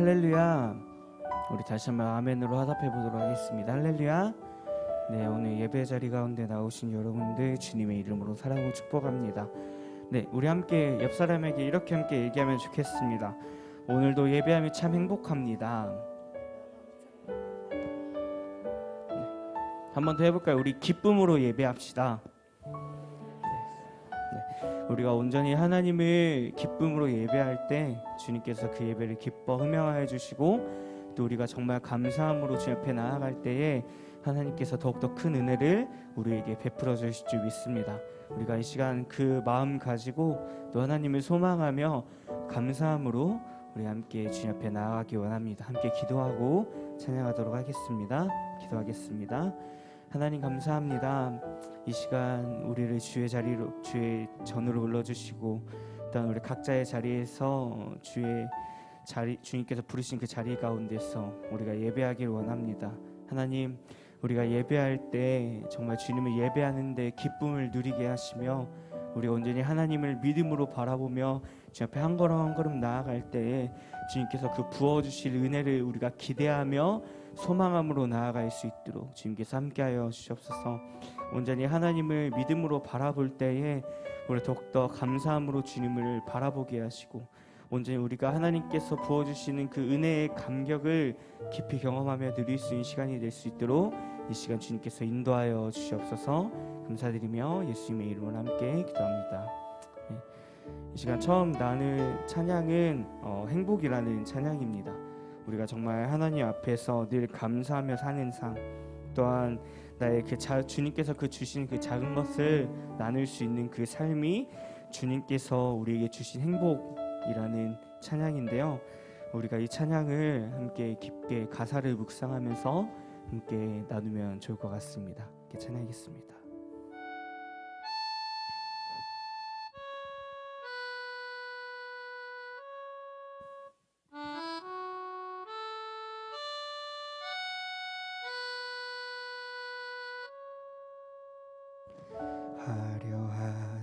할렐루야. 우리 다시 한번 아멘으로 화답해 보도록 하겠습니다. 할렐루야. 네, 오늘 예배 자리 가운데 나오신 여러분들 주님의 이름으로 사랑을 축복합니다. 네, 우리 함께 옆 사람에게 이렇게 함께 얘기하면 좋겠습니다. 오늘도 예배함이 참 행복합니다. 네, 한번 더 해볼까요? 우리 기쁨으로 예배합시다. 우리가 온전히 하나님을 기쁨으로 예배할 때 주님께서 그 예배를 기뻐 흠명하여 주시고 또 우리가 정말 감사함으로 주 옆에 나아갈 때에 하나님께서 더욱더 큰 은혜를 우리에게 베풀어 주실 줄 믿습니다. 우리가 이 시간 그 마음 가지고 또 하나님을 소망하며 감사함으로 우리 함께 주님 앞에 나아가기 원합니다. 함께 기도하고 찬양하도록 하겠습니다. 기도하겠습니다. 하나님 감사합니다. 이 시간 우리를 주의 자리로 주의 전으로 불러주시고 일단 우리 각자의 자리에서 주의 자리 주님께서 부르신 그 자리 가운데서 우리가 예배하기를 원합니다. 하나님 우리가 예배할 때 정말 주님을 예배하는데 기쁨을 누리게 하시며 우리 온전히 하나님을 믿음으로 바라보며 주 앞에 한 걸음 한 걸음 나아갈 때에 주님께서 그 부어 주실 은혜를 우리가 기대하며 소망함으로 나아갈 수 있도록 주님께서 함께하여 주시옵소서. 온전히 하나님을 믿음으로 바라볼 때에 우리 더욱더 감사함으로 주님을 바라보게 하시고 온전히 우리가 하나님께서 부어주시는 그 은혜의 감격을 깊이 경험하며 누릴 수 있는 시간이 될 수 있도록 이 시간 주님께서 인도하여 주시옵소서 감사드리며 예수님의 이름으로 함께 기도합니다. 네. 이 시간 처음 나눌 찬양은 어, 행복이라는 찬양입니다. 우리가 정말 하나님 앞에서 늘 감사하며 사는 삶 또한 나의 그 자, 주님께서 그 주신 그 작은 것을 나눌 수 있는 그 삶이 주님께서 우리에게 주신 행복이라는 찬양인데요. 우리가 이 찬양을 함께 깊게 가사를 묵상하면서 함께 나누면 좋을 것 같습니다. 찬양하겠습니다.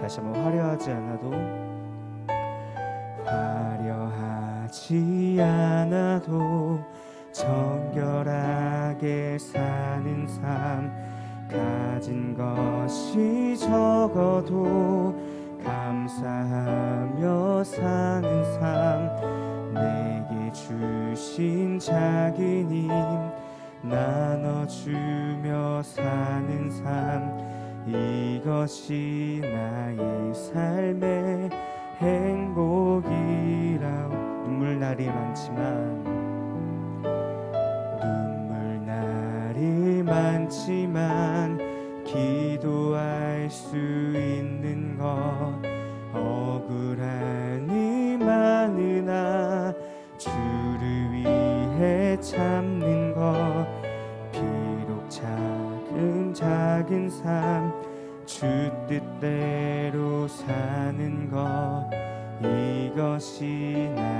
다시 한번 화려하지 않아도 화려하지 않아도 정결하게 사는 삶 가진 것이 적어도 감사하며 사는 삶 내게 주신 힘 나눠주며 사는 삶 이것이 나의 삶의 행복이라고 눈물 날이 많지만 대로 사는 것 이것이 나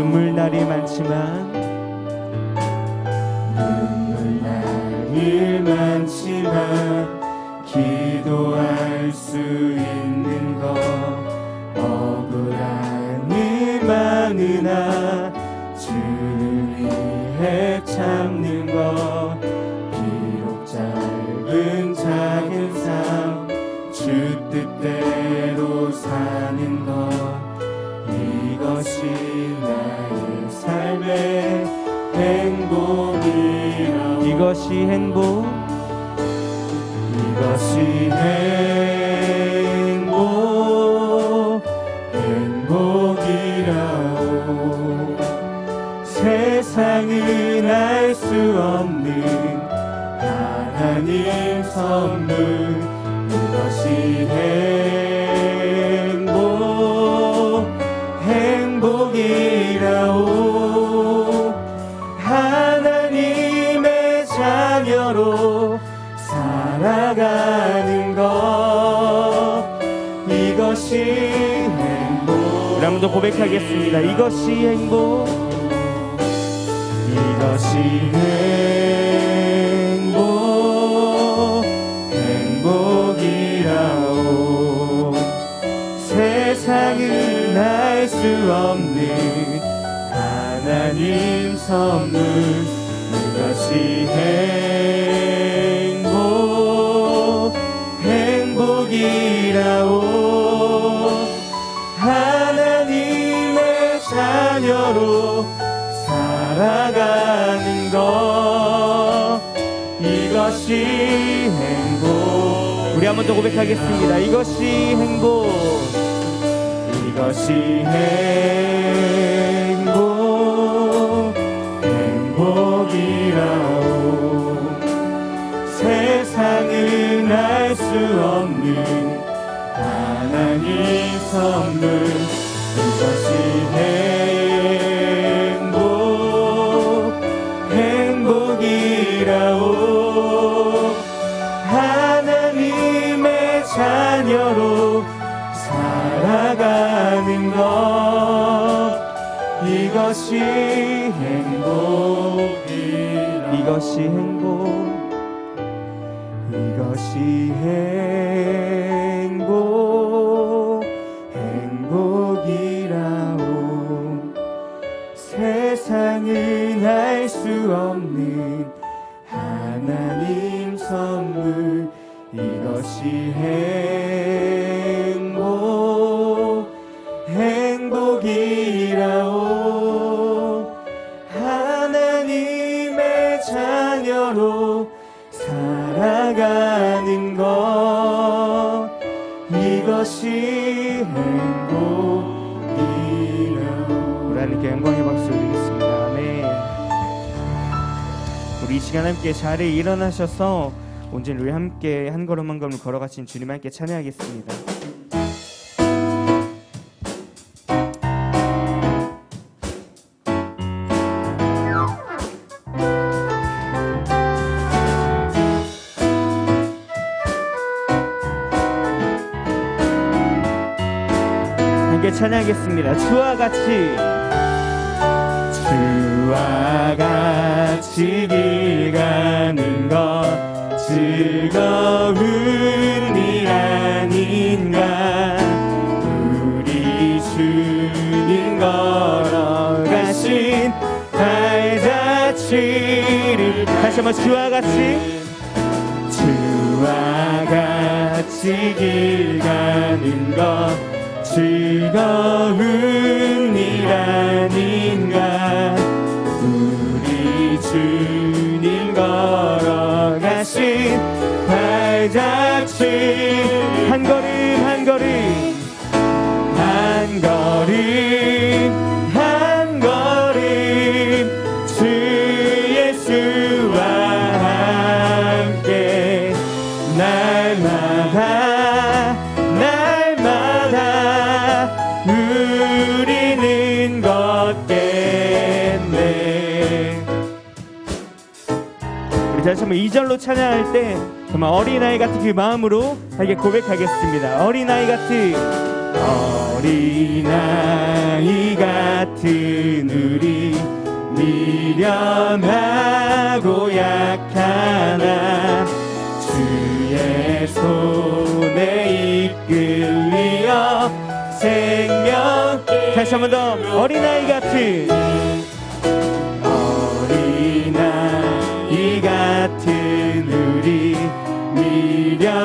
눈물 날이 많지만 눈물 날일 많지만 기도할 수 있는 것 억울한 일 많으나 주를 위해 참는 것 이것이 행복. 이것이 행복. 행복이라오 세상은 알 수 없는 하나님 선물 살아가는 것. 이것이 행복. 우리 한번 더 고백하겠습니다. 이것이 행복. 이것이 행복. 행복이라오. 세상은 알 수 없는 하나님 선물. 이것이 행복 복이라오. 하나님의 자녀로 살아가는 것. 이것이 행복. 우리 한 번 더 고백하겠습니다. 이것이 행복. 이것이 행복 선물 이것이 행복 행복이라오. 하나님의 자녀로 살아가는 것. 이것이 행복이라 이것이 행복. 이것이 행복 세상은 알 수 없는 하나님 선물 이것이 행 시간 함께 자리에 일어나셔서 온전히 우리 함께 한 걸음 한 걸음 걸어가신 주님 함께 찬양하겠습니다. 함께 찬양하겠습니다. 주와 같이. 주와 같이 길 가는 것 즐거운 일 아닌가 우리 주님 걸어가신 발자취를 다시 한번 주와 같이. 주와 같이 길 가는 것 즐거운 일 아닌가 걸어가신 발자취 한 걸음 한 걸음 한 걸음 한번 2절로 찬양할 때 정말 어린아이 같은 그 마음으로 함께 고백하겠습니다. 어린아이 같은 어린아이 같은 우리 미련하고 약하나 주의 손에 이끌리어 생명 다시 한 번 더 어린아이 같은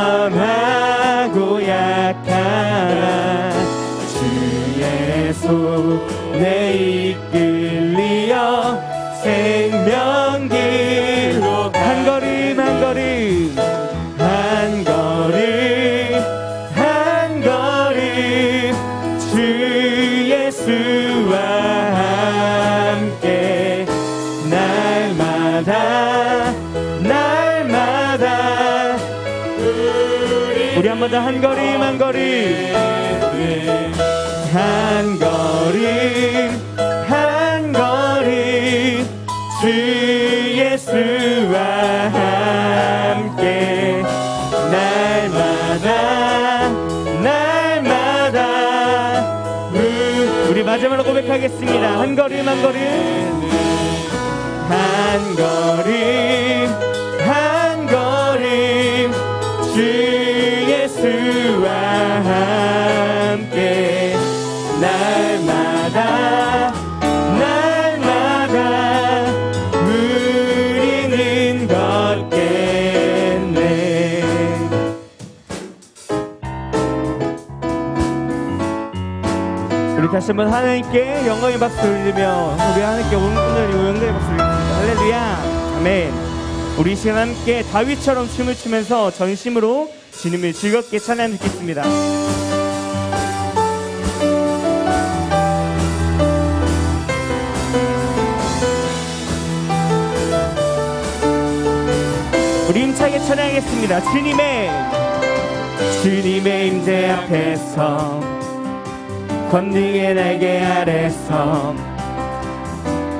미련하고 약하나 주의 손에 우리 한 걸음 한 걸음. 한 걸음 한 걸음. 주 예수와 함께 날마다 날마다. 우- 우리 마지막으로 고백하겠습니다. 한 걸음 한 걸음 다시 한번 하나님께 영광의 박수 올리며 우리 하나님께 오늘 영광의 박수 올리겠습니다. 할렐루야. 아멘. 우리 이 시간 함께 다윗처럼 춤을 추면서 전심으로 주님을 즐겁게 찬양 듣겠습니다. 우리 힘차게 찬양하겠습니다. 주님의 주님의 임재 앞에서 권능의 날개 아래서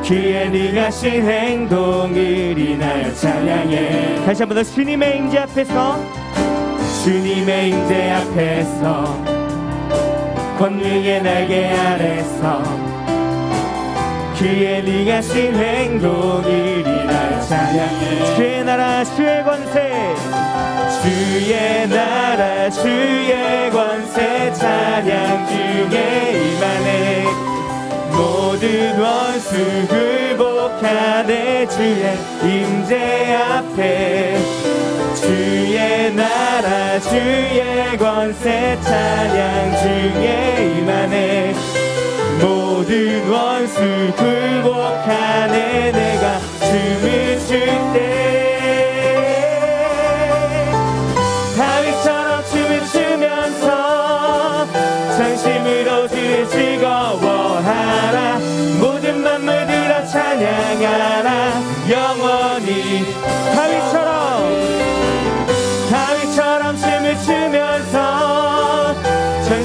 그의 능하신 행동을 인하여 찬양해. 다시 한번 더 주님의 임재 앞에서 주님의 임재 앞에서 권능의 날개 아래서 그의 능하신 행동을 인하여 찬양해. 주의 나라 주의 권세 주의 나라 주의 권세 찬양 중에 임하네. 모든 원수 굴복하네 주의 임재 앞에. 주의 나라 주의 권세 찬양 중에 임하네. 모든 원수 굴복하네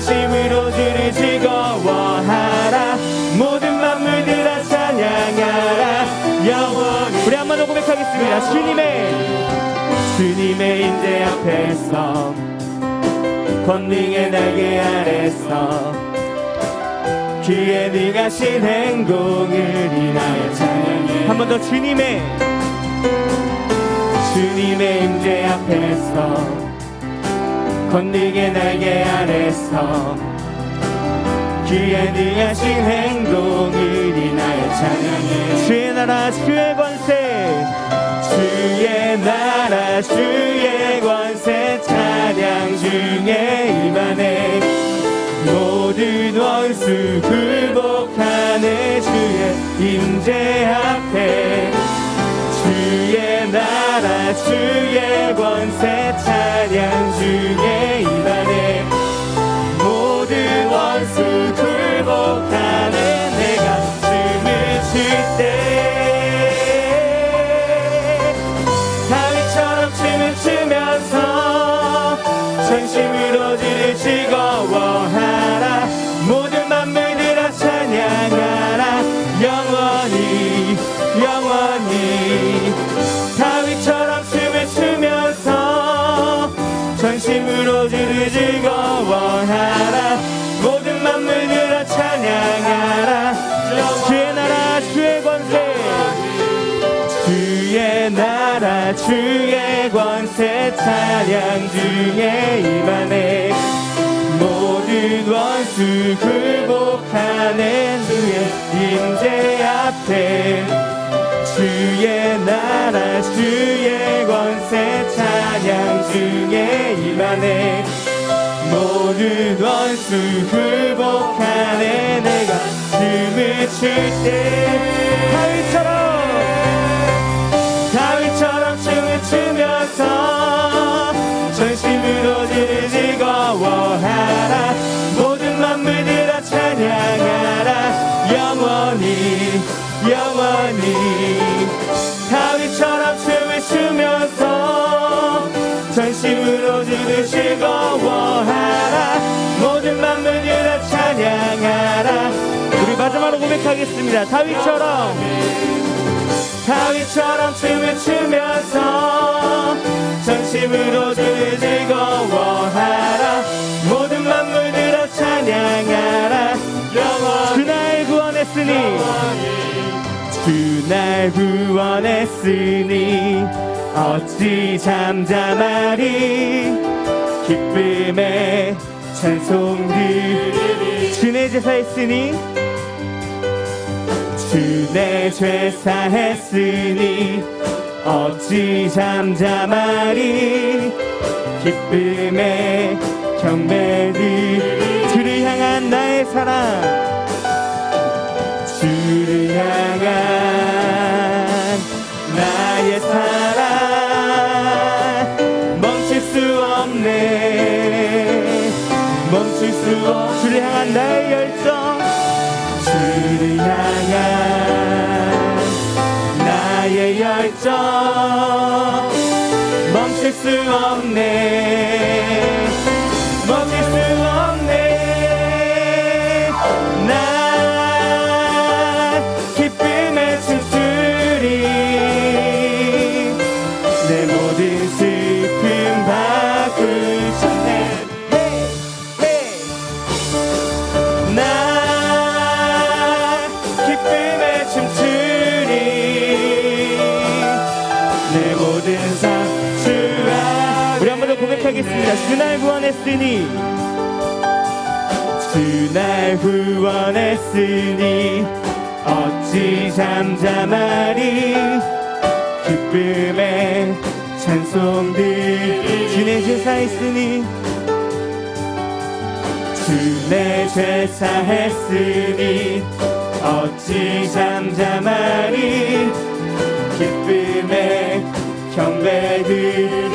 전심으로 주를 즐거워하라. 모든 만물들아 찬양하라. 영원히 우리 한번 더 고백하겠습니다. 주님의 주님의 인재 앞에서 권능의 날개 아래서 그의 능하신 행동을 인하여 찬양해. 한 번 더 주님의 주님의 임재 앞에서 권능의 날개 아래서 그의 능하신 행동을 인하여 찬양해 주의 나라 주의 권세. 주의 나라 주의 권세. 찬양 중에 임하네 모든 원수 굴복하네. 주의 임재 앞에 주의 권세 찬양 중에 임하네 모든 원수 굴복하네 내가 춤을 출때 다윗처럼 춤을 추면서 전심으로 주를 즐거워하 주의 권세 찬양 중에 임하네 모든 원수 굴복하네. 주의 임재 앞에 주의 나라 주의 권세 찬양 중에 임하네 모든 원수 굴복하네. 내가 춤을 출때 다윗처럼 즐거워하라. 모든 만물들아 찬양하라. 영원히 영원히. 다윗처럼 춤을 추면서 전심으로 주를 즐거워하라. 모든 만물들아 찬양하라. 우리 마지막으로 고백하겠습니다. 다윗처럼. 다윗처럼 춤을 추면서 전심으로 주를 즐거워하라 날 구원했으니 어찌 잠잠하리? 기쁨의 찬송 들 주의 제사했으니 주내 죄사했으니 어찌 잠잠하리? 기쁨의 경배들 주를 향한 나의 사랑 나의 열정. 주를 향한 나의 열정. 멈출 수 없네 더 고백하겠습니다. 주날 구원했으니. 주날 구원했으니 어찌 잠잠하리? 기쁨의 찬송들 주내 제사 했으니. 주내 죄사했으니 어찌 잠잠하리? 기쁨의 경배들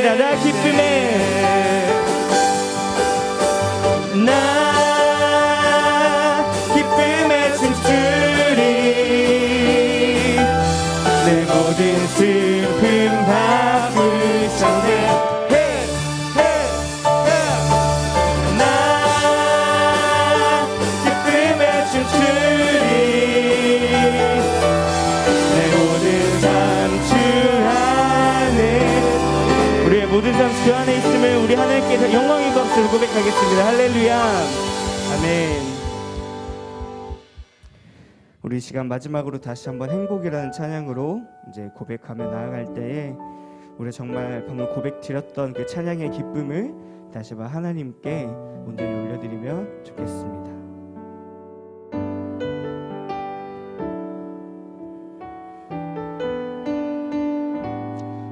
고백하겠 고백하겠습니다 할렐루야 아멘 우리 이 시간 마지막으로 다시 한번 행복이라는 찬양으로 이제 고백하며 나아갈 때에 우리 정말 방금 고백 드렸던 그 찬양의 기쁨을 다시 한번 하나님께 온전히 올려드리면 좋겠습니다.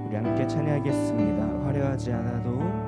우리 함께 찬양하겠습니다. 화려하지 않아도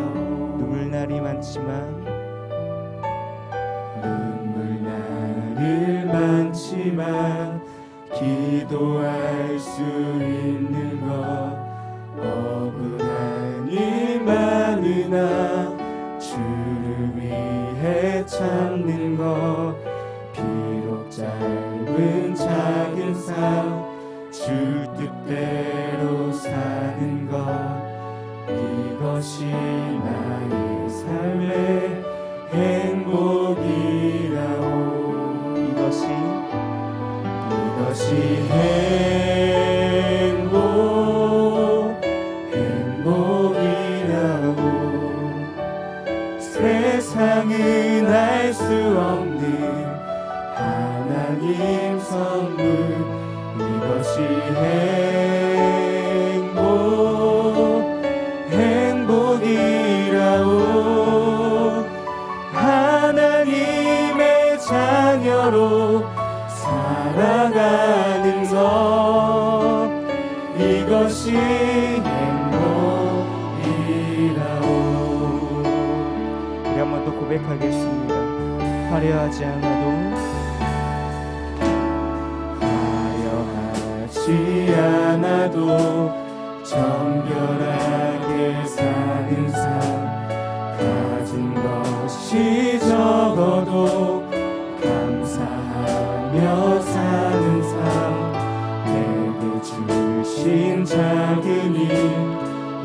날이 많지만 눈물 날이 많지만 기도할 수 있는 것 억울하니 많으나 주를 위해 참는 것 비록 짧은 작은 삶주 뜻대로 사는 것 이것이 나 이 고백하겠습니다. 화려하지 않아도 화려하지 않아도 정결하게 사는 삶 가진 것이 적어도 감사하며 사는 삶 내게 주신 작은 힘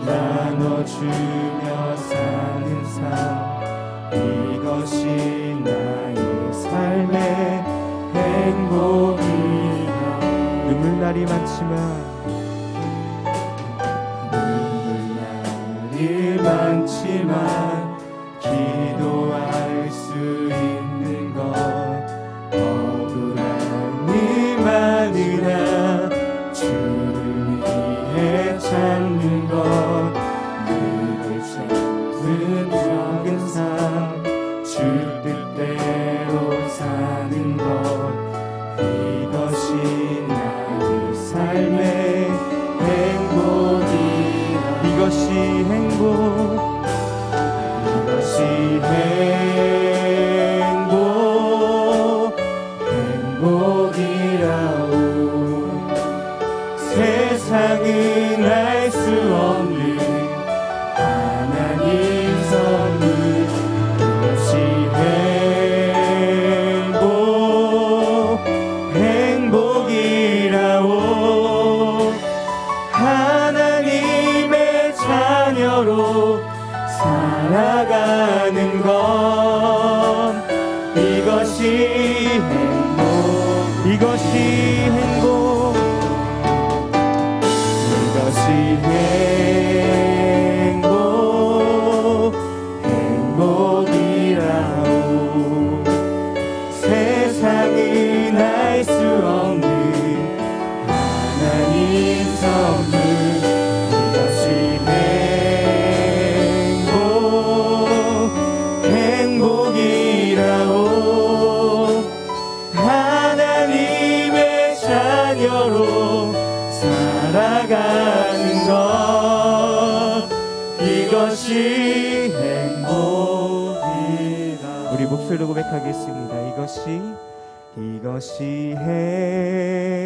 나눠주 것이 나의 삶의 행복이다 눈물날이 많지만 눈물날이 많지만 목소리로 고백하겠습니다. 이것이 이것이 행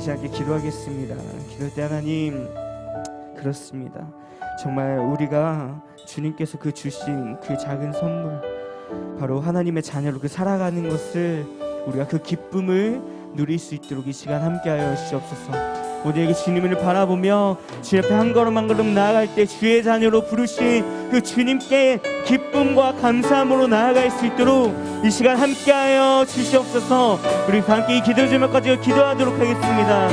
이라오 이 시간에 기도하겠습니다. 기도할 때 하나님 그렇습니다. 정말 우리가 주님께서 그 주신 그 작은 선물 바로 하나님의 자녀로 그 살아가는 것을 우리가 그 기쁨을 누릴 수 있도록 이 시간 함께하여 주시옵소서. 우리에게 주님을 바라보며 주 옆에 한 걸음 한 걸음 나아갈 때 주의 자녀로 부르신 그 주님께 기쁨과 감사함으로 나아갈 수 있도록 이 시간 함께하여 주시옵소서. 우리 함께 이 기도 제목까지 기도하도록 하겠습니다.